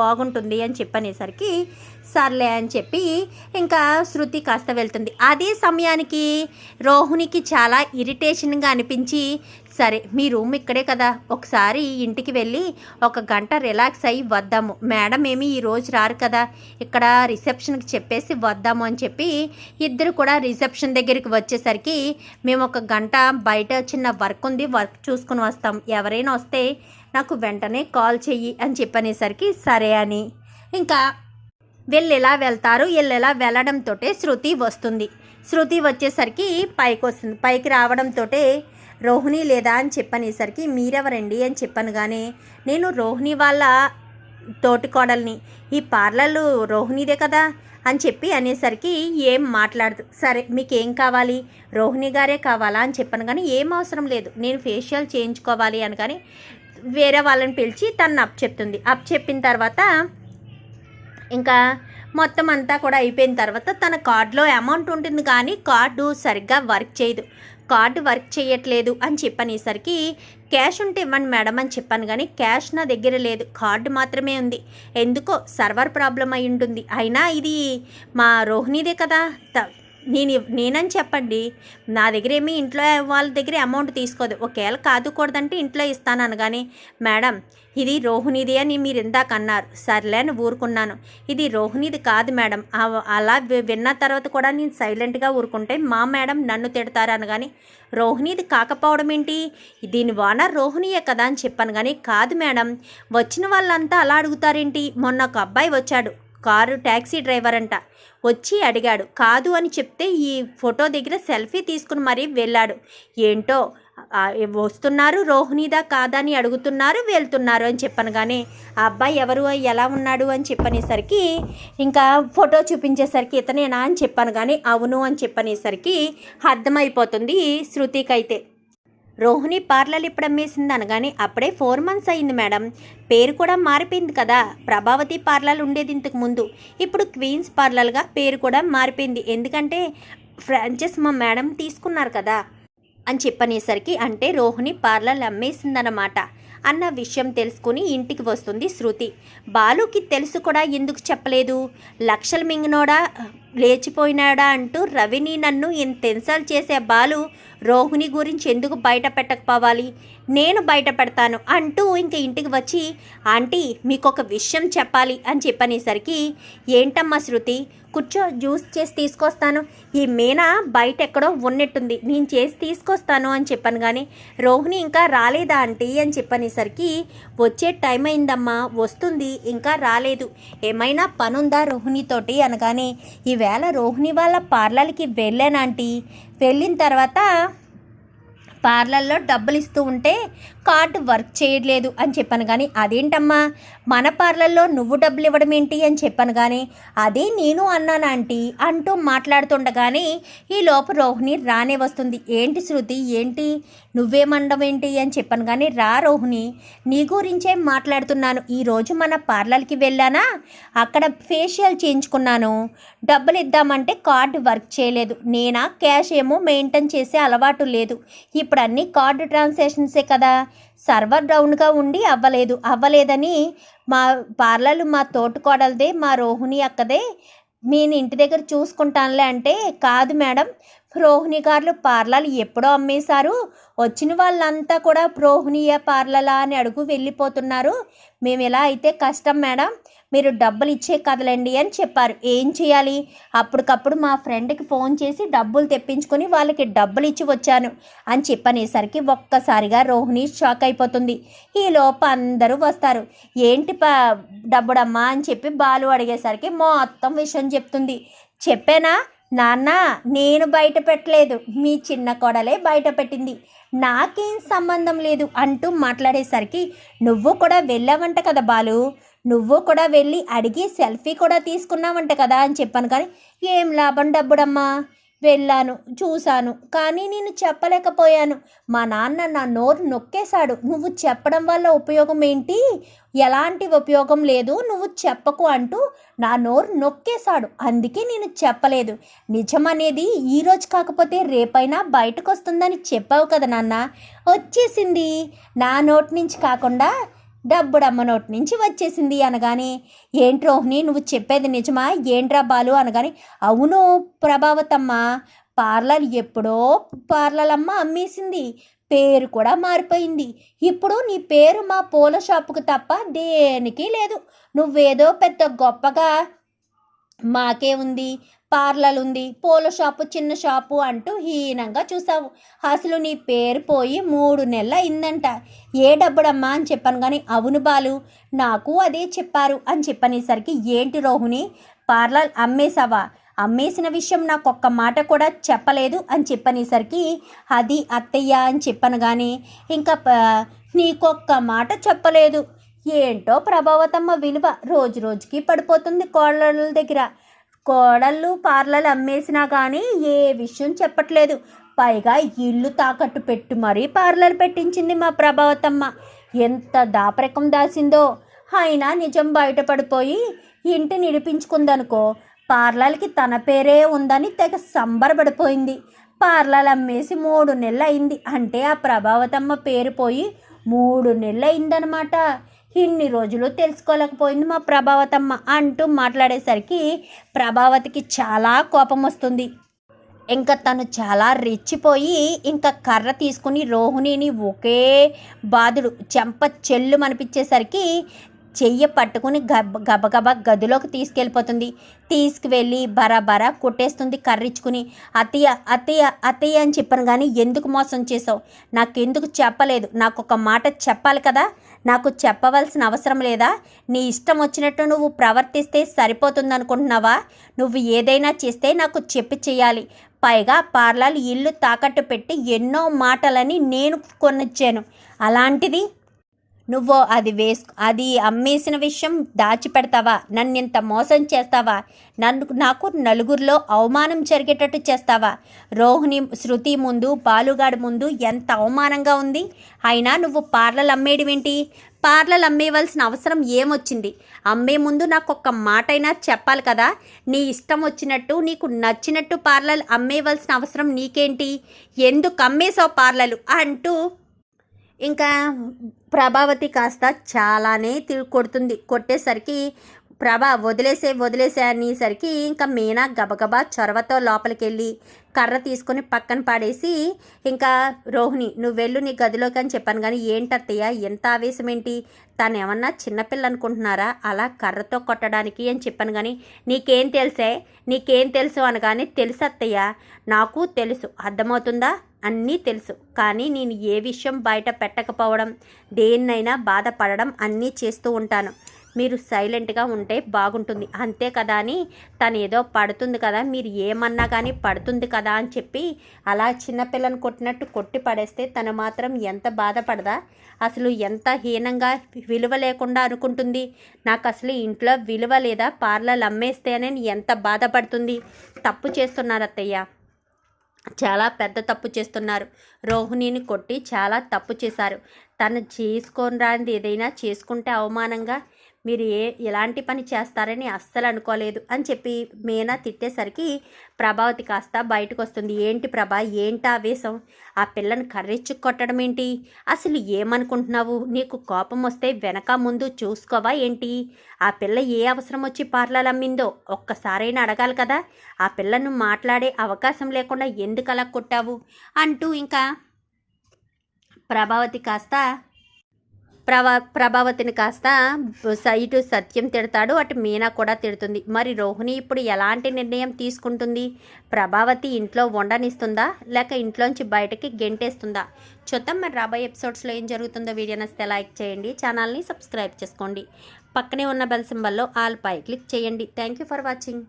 బాగుంటుంది అని చెప్పనేసరికి సర్లే అని చెప్పి ఇంకా శృతి కాస్త వెళ్తుంది. అదే సమయానికి రోహిణికి చాలా ఇరిటేషన్గా అనిపించి సరే మీ రూమ్ ఇక్కడే కదా. ఒకసారి ఇంటికి వెళ్ళి ఒక గంట రిలాక్స్ అయ్యి వద్దాము. మేడం ఏమి ఈ రోజు రారు కదా. ఇక్కడ రిసెప్షన్కి చెప్పేసి వద్దాము అని చెప్పి ఇద్దరు కూడా రిసెప్షన్ దగ్గరికి వచ్చేసరికి మేము ఒక గంట బయట చిన్న వర్క్ ఉంది వర్క్ చూసుకుని వస్తాం. ఎవరైనా వస్తే నాకు వెంటనే కాల్ చెయ్యి అని చెప్పనేసరికి సరే అని. ఇంకా వీళ్ళు ఎలా వెళ్తారు? వీళ్ళు ఎలా వెళ్ళడంతో శృతి వస్తుంది. శృతి వచ్చేసరికి పైకి వస్తుంది పైకి రావడంతో రోహిణి లేదా అని చెప్పనేసరికి మీరెవరండి? అని చెప్పాను కానీ నేను రోహిణి వాళ్ళ తోటికోడల్ని. ఈ పార్లర్లు రోహిణిదే కదా? అని చెప్పి అనేసరికి ఏం మాట్లాడదు. సరే మీకు ఏం కావాలి? రోహిణి గారే కావాలా? అని చెప్పాను కానీ ఏం అవసరం లేదు. నేను ఫేషియల్ చేయించుకోవాలి అని కానీ వేరే వాళ్ళని పిలిచి తను అప్ చెప్తుంది. అప్ చెప్పిన తర్వాత ఇంకా మొత్తం అంతా కూడా అయిపోయిన తర్వాత తన కార్డులో అమౌంట్ ఉంటుంది కానీ కార్డు సరిగ్గా వర్క్ చేయదు. కార్డు వర్క్ చేయట్లేదు అని చెప్పనేసరికి క్యాష్ ఉంటే ఇవ్వండి మేడం అని చెప్పాను కానీ క్యాష్ నా దగ్గర లేదు కార్డు మాత్రమే ఉంది. ఎందుకో సర్వర్ ప్రాబ్లం అయి ఉంటుంది అయినా ఇది మా రోహిణిదే కదా త- నేను నేనని చెప్పండి. నా దగ్గర ఏమి ఇంట్లో వాళ్ళ దగ్గర అమౌంట్ తీసుకోదు. ఒకవేళ కాదుకూడదంటే ఇంట్లో ఇస్తాను అనగానే మేడం ఇది రోహిణిది అని మీరు ఇందాక అన్నారు. సర్లే అని ఊరుకున్నాను. ఇది రోహిణిది కాదు మేడం. అలా విన్న తర్వాత కూడా నేను సైలెంట్గా ఊరుకుంటే మా మేడం నన్ను తిడతారు అనగాని రోహిణిది కాకపోవడం ఏంటి? దీని ఓనర్ రోహిణియే కదా అని చెప్పాను కానీ కాదు మేడం. వచ్చిన వాళ్ళంతా అలా అడుగుతారేంటి? మొన్న ఒక అబ్బాయి వచ్చాడు. కారు ట్యాక్సీ డ్రైవర్ అంట. వచ్చి అడిగాడు కాదు అని చెప్తే ఈ ఫోటో దగ్గర సెల్ఫీ తీసుకుని మరీ వెళ్ళాడు. ఏంటో వస్తున్నారు రోహిణిదా కాదా అని అడుగుతున్నారు వెళ్తున్నారు అని చెప్పాను కానీ ఆ అబ్బాయి ఎవరు ఎలా ఉన్నాడు అని చెప్పనేసరికి ఇంకా ఫోటో చూపించేసరికి ఇతనేనా అని చెప్పాను కానీ అవును అని చెప్పనేసరికి అర్థమైపోతుంది శృతికైతే. రోహిణి పార్లర్ ఇప్పుడు అమ్మేసింది అనగానే అప్పుడే ఫోర్ మంత్స్ అయింది మేడం. పేరు కూడా మారిపోయింది కదా. ప్రభావతి పార్లర్ ఉండేది ఇంతకు ముందు. ఇప్పుడు క్వీన్స్ పార్లర్గా పేరు కూడా మారిపోయింది. ఎందుకంటే ఫ్రాంచెస్ మా మేడం తీసుకున్నారు కదా. అని చెప్పనేసరికి అంటే రోహిణి పార్లర్ అమ్మేసిందన్నమాట అన్న విషయం తెలుసుకుని ఇంటికి వస్తుంది శృతి. బాలుకి తెలుసు కూడా ఎందుకు చెప్పలేదు. లక్షలు మింగినోడా లేచిపోయినాడా అంటూ రవిని నన్ను ఇంత ఇన్సల్ట్ చేసే బాలు రోహిణి గురించి ఎందుకు బయట పెట్టకపోవాలి? నేను బయట పెడతాను అంటూ ఇంక ఇంటికి వచ్చి ఆంటీ మీకు ఒక విషయం చెప్పాలి అని చెప్పనేసరికి ఏంటమ్మా శృతి కూర్చో జ్యూస్ చేసి తీసుకొస్తాను. ఈ మీనా బయట ఎక్కడో ఉన్నట్టుంది. నేను చేసి తీసుకొస్తాను అని చెప్పాను కానీ రోహిణి ఇంకా రాలేదా ఆంటీ? అని చెప్పనేసరికి వచ్చే టైం అయిందమ్మా వస్తుంది ఇంకా రాలేదు. ఏమైనా పనుందా రోహిణితోటి అనగానే ఈవేళ రోహిణి వాళ్ళ పార్లర్కి వెళ్ళానంటీ వెళ్ళిన తర్వాత పార్లర్లో డబ్బులు ఇస్తూ ఉంటే కార్డు వర్క్ చేయట్లేదు అని చెప్పాను కానీ అదేంటమ్మా? మన పార్లర్లో నువ్వు డబ్బులు ఇవ్వడం ఏంటి అని చెప్పాను కానీ అదే నేను అన్నాను ఆంటీ అంటూ మాట్లాడుతుండగానే ఈ లోపు రోహిణి రానే వస్తుంది. ఏంటి శృతి? ఏంటి? నువ్వేమండం ఏంటి అని చెప్పాను కానీ రా రోహిణి నీ గురించే మాట్లాడుతున్నాను. ఈరోజు మన పార్లర్కి వెళ్ళానా? అక్కడ ఫేషియల్ చేయించుకున్నాను. డబ్బులు ఇద్దామంటే కార్డు వర్క్ చేయలేదు. నేనా? క్యాష్ ఏమో మెయింటైన్ చేసే అలవాటు లేదు. ఇప్పుడు అన్ని కార్డు ట్రాన్సాక్షన్సే కదా. సర్వర్ డౌన్గా ఉండి అవ్వలేదు. అవ్వలేదని మా పార్లర్లు మా తోటకోడలదే మా రోహిణి అక్కదే. నేను ఇంటి దగ్గర చూసుకుంటానులే అంటే కాదు మేడం. రోహిణి గారు పార్లర్లు ఎప్పుడో అమ్మేశారు. వచ్చిన వాళ్ళంతా కూడా రోహిణియ పార్లలా అని అడుగు వెళ్ళిపోతున్నారు. మేము ఎలా అయితే కష్టం మేడం. మీరు డబ్బులు ఇచ్చే కదలండి అని చెప్పారు. ఏం చేయాలి? అప్పటికప్పుడు మా ఫ్రెండ్కి ఫోన్ చేసి డబ్బులు తెప్పించుకొని వాళ్ళకి డబ్బులు ఇచ్చి వచ్చాను అని చెప్పనేసరికి ఒక్కసారిగా రోహిణి షాక్ అయిపోతుంది. ఈ లోప అందరూ వస్తారు. ఏంటి పా డబ్బుడమ్మా అని చెప్పి బాలు అడిగేసరికి మొత్తం విషయం చెప్తుంది. చెప్పానా? నాన్న నేను బయట పెట్టలేదు. మీ చిన్న కోడలే బయట పెట్టింది. నాకేం సంబంధం లేదు అంటూ మాట్లాడేసరికి నువ్వు కూడా వెళ్ళావంట కదా బాలు. నువ్వు కూడా వెళ్ళి అడిగి సెల్ఫీ కూడా తీసుకున్నావంట కదా అని చెప్పాను కానీ ఏం లాభం డబ్బుడమ్మా? వెళ్ళాను చూశాను కానీ నేను చెప్పలేకపోయాను. మా నాన్న నా నోరు నొక్కేశాడు. నువ్వు చెప్పడం వల్ల ఉపయోగం ఏంటి? ఎలాంటి ఉపయోగం లేదు. నువ్వు చెప్పకు అంటూ నా నోరు నొక్కేశాడు. అందుకే నేను చెప్పలేదు. నిజమనేది ఈరోజు కాకపోతే రేపైనా బయటకు వస్తుందని చెప్పావు కదా నాన్న. వచ్చేసింది. నా నోటి నుంచి కాకుండా డబ్బుడమ్మ నోటి నుంచి వచ్చేసింది అనగానే ఏంటి రోహిణి నువ్వు చెప్పేది నిజమా? ఏంట్రా బాలు? అనగానే అవును ప్రభావతమ్మ పార్లర్ ఎప్పుడో పార్లర్ అమ్మేసింది. పేరు కూడా మారిపోయింది. ఇప్పుడు నీ పేరు మా పూల షాపుకు తప్ప దేనికి లేదు. నువ్వేదో పెద్ద గొప్పగా మాకే ఉంది. పార్లర్ ఉంది పూల షాపు చిన్న షాపు అంటూ హీనంగా చూసావు అసలు నీ పేరు పోయి మూడు నెలల అయిందంట ఏ డబ్బుడమ్మా అని చెప్పాను కానీ అవును బాలు నాకు అదే చెప్పారు అని చెప్పనేసరికి ఏంటి రోహిణి పార్లర్ అమ్మేశావా? అమ్మేసిన విషయం నాకు ఒక్క మాట కూడా చెప్పలేదు అని చెప్పనేసరికి అది అత్తయ్య అని చెప్పాను కానీ ఇంకా నీకొక్క మాట చెప్పలేదు. ఏంటో ప్రభావతమ్మ విలువ రోజు రోజుకి పడిపోతుంది కోళ్ళ దగ్గర. కోడళ్ళు పార్లర్లు అమ్మేసినా కానీ ఏ విషయం చెప్పట్లేదు. పైగా ఇల్లు తాకట్టు పెట్టి మరీ పార్లర్ పెట్టించింది మా ప్రభావతమ్మ. ఎంత దాపరికం దాసిందో. అయినా నిజం బయటపడిపోయి ఇంటి నిడిపించుకుందనుకో పార్లర్కి తన పేరే ఉందని తెగ సంబరపడిపోయింది. పార్లర్ అమ్మేసి మూడు నెలలు అయింది అంటే ఆ ప్రభావతమ్మ పేరు పోయి మూడు నెలలు అయిందనమాట ఇన్ని రోజులు తెలుసుకోలేకపోయింది మా ప్రభావతమ్మ అంటూ మాట్లాడేసరికి ప్రభావతికి చాలా కోపం వస్తుంది. ఇంకా తను చాలా రెచ్చిపోయి ఇంకా కర్ర తీసుకుని రోహిణిని ఒకే బాదుడు చెంప చెల్లు అనిపించేసరికి చెయ్యి పట్టుకుని గబ గబగబా గదిలోకి తీసుకెళ్ళిపోతుంది. తీసుకువెళ్ళి బరాబరా కొట్టేస్తుంది కర్రిచ్చుకుని. అత్తయ్య అత్తయ్య అత్తయ్య అని చెప్పాను కానీ ఎందుకు మోసం చేసావు నాకెందుకు చెప్పలేదు? నాకు ఒక మాట చెప్పాలి కదా? నాకు చెప్పవలసిన అవసరం లేదా? నీ ఇష్టం వచ్చినట్టు నువ్వు ప్రవర్తిస్తే సరిపోతుంది అనుకుంటున్నావా నువ్వు ఏదైనా చేస్తే నాకు చెప్పి చేయాలి పైగా పార్లాలు ఇల్లు తాకట్టు పెట్టి ఎన్నో మాటలని నేను కొనిచ్చాను. అలాంటిది నువ్వు అది వేసు అది అమ్మేసిన విషయం దాచిపెడతావా? నన్ను ఇంత మోసం చేస్తావా? నన్ను నాకు నలుగురిలో అవమానం జరిగేటట్టు చేస్తావా? రోహిణి శృతి ముందు బాలుగాడి ముందు ఎంత అవమానంగా ఉంది? అయినా నువ్వు పార్లర్ అమ్మేయడమేంటి పార్లలు అమ్మేయవలసిన అవసరం ఏమొచ్చింది? అమ్మే ముందు నాకు ఒక్క మాట అయినా చెప్పాలి కదా? నీ ఇష్టం వచ్చినట్టు నీకు నచ్చినట్టు పార్లర్ అమ్మేయవలసిన అవసరం నీకేంటి? ఎందుకు అమ్మేసావు పార్లలు? అంటూ ఇంకా ప్రభావతి కాస్త చాలానే తిరిగి కొడుతుంది. కొట్టేసరికి ప్రభా వదిలేసే వదిలేసే అనేసరికి ఇంకా మీనా గబగబా చొరవతో లోపలికి వెళ్ళి కర్ర తీసుకొని పక్కన పాడేసి ఇంకా రోహిణి నువ్వు వెళ్ళు నీ గదిలోకి అని చెప్పాను. కానీ ఏంటత్తయ్య ఎంత ఆవేశం ఏంటి తను ఏమన్నా చిన్నపిల్ల అనుకుంటున్నారా? అలా కర్రతో కొట్టడానికి అని చెప్పాను. కానీ నీకేం తెలుసే? నీకేం తెలుసు అనగానే తెలుసు అత్తయ్య నాకు తెలుసు అర్థమవుతుందా? అన్నీ తెలుసు. కానీ నేను ఏ విషయం బయట పెట్టకపోవడం దేన్నైనా బాధపడడం అన్నీ చేస్తూ ఉంటాను. మీరు సైలెంట్గా ఉంటే బాగుంటుంది. అంతే కదా అని తను ఏదో పడుతుంది కదా మీరు ఏమన్నా కానీ పడుతుంది కదా అని చెప్పి అలా చిన్నపిల్లని కొట్టినట్టు కొట్టి పడేస్తే తను మాత్రం ఎంత బాధపడదా? అసలు ఎంత హీనంగా విలువ లేకుండా అనుకుంటుంది. నాకు అసలు ఇంట్లో విలువ లేదా? పార్లర్లు అమ్మేస్తేనే ఎంత బాధపడుతుంది. తప్పు చేస్తున్నారు అత్తయ్య. చాలా పెద్ద తప్పు చేస్తున్నారు. రోహిణిని కొట్టి చాలా తప్పు చేశారు. తను చేసుకొని రానిది ఏదైనా చేసుకుంటే అవమానంగా మీరు ఏ ఎలాంటి పని చేస్తారని అస్సలు అనుకోలేదు అని చెప్పి మీనా తిట్టేసరికి ప్రభావతి కాస్త బయటకు వస్తుంది ఏంటి ప్రభా ఏంటి ఆవేశం? ఆ పిల్లని కర్రెచ్చు కొట్టడం ఏంటి? అసలు ఏమనుకుంటున్నావు? నీకు కోపం వస్తే వెనక ముందు చూసుకోవా ఏంటి? ఆ పిల్ల ఏ అవసరం వచ్చి పార్లర్ అమ్మిందో ఒక్కసారైనా అడగాలి కదా. ఆ పిల్లను మాట్లాడే అవకాశం లేకుండా ఎందుకు అలా కొట్టావు? అంటూ ఇంకా ప్రభావతి కాస్త ప్రభా ప్రభావతిని కాస్త ఇటు సత్యం తిడతాడు అటు మీనా కూడా తిడుతుంది. మరి రోహిణి ఇప్పుడు ఎలాంటి నిర్ణయం తీసుకుంటుంది? ప్రభావతి ఇంట్లో వండనిస్తుందా? లేక ఇంట్లోంచి బయటకి గెంటేస్తుందా? చూద్దాం మరి రాబోయే ఎపిసోడ్స్లో ఏం జరుగుతుందో. వీడియో నచ్చితే లైక్ చేయండి ఛానల్ని సబ్స్క్రైబ్ చేసుకోండి. పక్కనే ఉన్న బెల్ సింబల్లో ఆల్ పై క్లిక్ చేయండి. Thank you for watching.